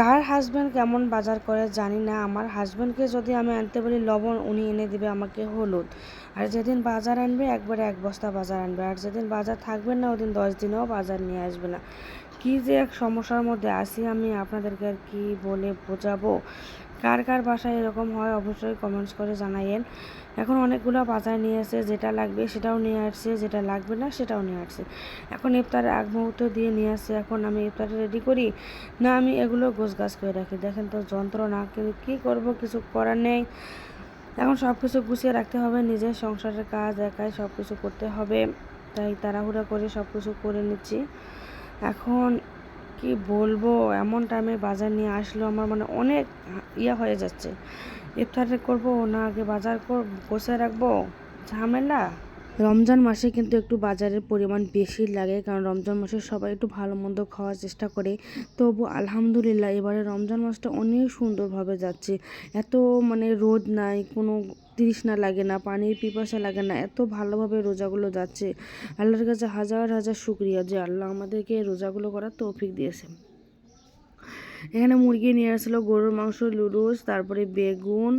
কার husband কেমন বাজার করে জানি না। আমার হাজব্যান্ডকে যদি আমি আনতে বলি লবণ, উনি এনে দিবে আমাকে হলুদ। আর যেদিন বাজার আনবে, একবারে এক বস্তা বাজার আনবে। আর যেদিন বাজার থাকবে না, ওদিন দশ দিনেও বাজার নিয়ে আসবে না। কী যে এক সমস্যার মধ্যে আসি আমি আপনাদেরকে আর কি বলে বোঝাবো? কার কার বাসায় এরকম হয় অবশ্যই কমেন্টস করে জানাইয়েন। এখন অনেকগুলো বাজার নিয়ে আসছে, যেটা লাগবে সেটাও নিয়ে আসছে, যেটা লাগবে না সেটাও নিয়ে আসছে। এখন ইফতারের আগ মুহূর্ত দিয়ে নিয়ে আসছে, এখন আমি ইফতারে রেডি করি, না আমি এগুলো গোছগাছ করে রাখি। দেখেন তো যন্ত্রণা, কিন্তু কী করব কিছু করার নেই। এখন সব কিছু গুছিয়ে রাখতে হবে, নিজের সংসারের কাজ একাই সব কিছু করতে হবে। তাই তাড়াহুড়া করে সব কিছু করে নিচ্ছি। এখন কি বলব, এমন টাইমে বাজার নিয়ে আসলো আমার মানে অনেক ইয়া হয়ে যাচ্ছে। ইফতারে করব না আগে বাজার কর, বসে রাখব, ঝামেলা। রমজান মাসে কিন্তু একটু বাজারের পরিমাণ বেশি লাগে, কারণ রমজান মাসে সবাই একটু ভালো মন্দ খাওয়ার চেষ্টা করে। তবু আলহামদুলিল্লাহ, এবারে রমজান মাসটা অনেক সুন্দরভাবে যাচ্ছে। এত মানে রোদ নাই, কোনো তৃষ্ণা লাগে না, পানির পিপাসা লাগে না, এত ভালোভাবে রোজাগুলো যাচ্ছে। আল্লাহর কাছে হাজার হাজার শুক্রিয়া যে আল্লাহ আমাদেরকে রোজাগুলো করার তৌফিক দিয়েছে। এখানে মুরগি নিয়ে আসলো গরুর মাংস, লুডুস, তারপরে বেগুন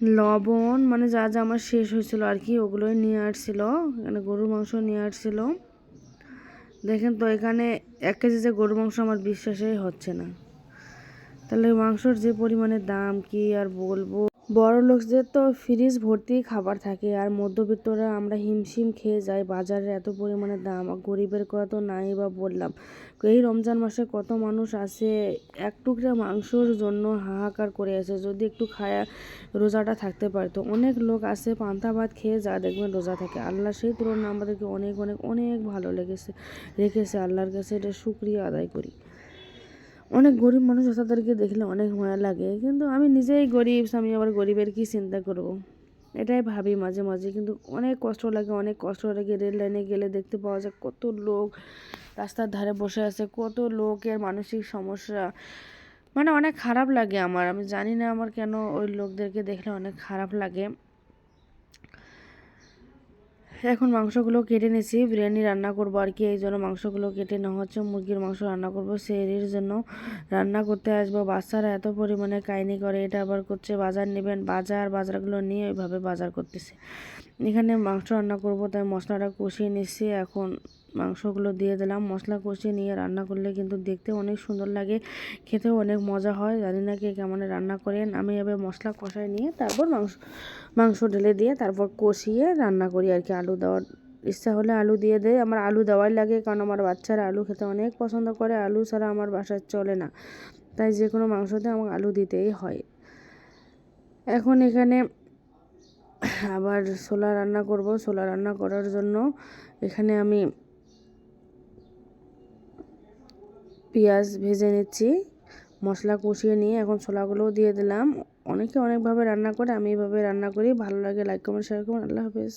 লবণ মানে যা যা আমার শেষ হয়েছিল আর কি, ওগুলোই নিয়ে আসছিল। এখানে গরুর মাংস নিয়ে আসছিল। দেখেন তো, এখানে এক কেজি যে গরুর মাংস আমার বিশ্বাসই হচ্ছে না। তাহলে মাংসর যে পরিমাণে দাম কি আর বলব? বড় লোকদের তো ফ্রিজ ভর্তি খাবার থাকে আর মধ্যবিত্তরা আমরা হিমশিম খেয়ে যাই বাজারে এত পরিমাণে দাম গরিবের কথা তো নাই বা বললাম। এই রমজান মাসে কত মানুষ আছে, এক টুকরা মাংসর জন্য হাহাকার করে আছে, যদি একটু খায়া রোজাটা থাকতে পারতো। অনেক লোক আছে, পান্তা ভাত খেয়ে যা দেখবেন রোজা থাকে। আল্লাহ সেই তুলনায় আমাদেরকে অনেক অনেক অনেক ভালো লেগেছে, রেখেছে। আল্লাহর কাছে এটা শুক্রিয়া আদায় করি। অনেক গরিব মানুষ আছে, তাদেরকে দেখলে অনেক মায়া লাগে। কিন্তু আমি নিজেই গরিব আমি আবার গরিবের কি চিন্তা করব। এটাই ভাবি মাঝে মাঝে। কিন্তু অনেক কষ্ট লাগে, অনেক কষ্ট লাগে। রেল লাইনে গেলে দেখতে পাওয়া যায় কত লোক রাস্তার ধারে বসে আছে, কত লোকের মানসিক সমস্যা। মানে অনেক খারাপ লাগে আমার। আমি জানি না আমার কেন ওই লোকদেরকে দেখলে অনেক খারাপ লাগে। এখন মাংসগুলো কেটে নিয়েছি। বিরিয়ানি রান্না করব আর কি, এই জন্য মাংসগুলো কেটে নেওয়া হচ্ছে। মুরগির মাংস রান্না করব। সেরির জন্য রান্না করতে আসব। বাচ্চারা এত পরিমাণে কাহিনি করে, এটা আবার করছে, বাজার নেবেন। বাজার, বাজারগুলো নিয়ে ওইভাবে বাজার করতেছে। এখানে মাংস রান্না করব, তাই মশলাটা কষিয়ে নিচ্ছি। এখন মাংসগুলো দিয়ে দিলাম। মশলা কষিয়ে নিয়ে রান্না করলে কিন্তু দেখতে অনেক সুন্দর লাগে, খেতেও অনেক মজা হয়। জানি না কে কেমন রান্না করেন। আমি এবার মশলা কষায় নিয়ে তারপর মাংস মাংস ঢেলে দিয়ে তারপর কষিয়ে রান্না করি আর কি আলু দেওয়ার ইচ্ছা হলে আলু দিয়ে দেয়। আমার আলু দেওয়াই লাগে কারণ আমার বাচ্চারা আলু খেতে অনেক পছন্দ করে। আলু ছাড়া আমার বাসায় চলে না। তাই যে কোনো মাংসতে আমাকে আলু দিতেই হয়। এখন এখানে আবার ছোলা রান্না করব। ছোলা রান্না করার জন্য এখানে আমি পেঁয়াজ ভেজে নিচ্ছি। মশলা কষিয়ে নিয়ে এখন ছোলাগুলোও দিয়ে দিলাম। অনেকে অনেকভাবে রান্না করে, আমি এইভাবে রান্না করি। ভালো লাগে লাইক কমেন্ট শেয়ার করুন। আল্লাহ হাফেজ।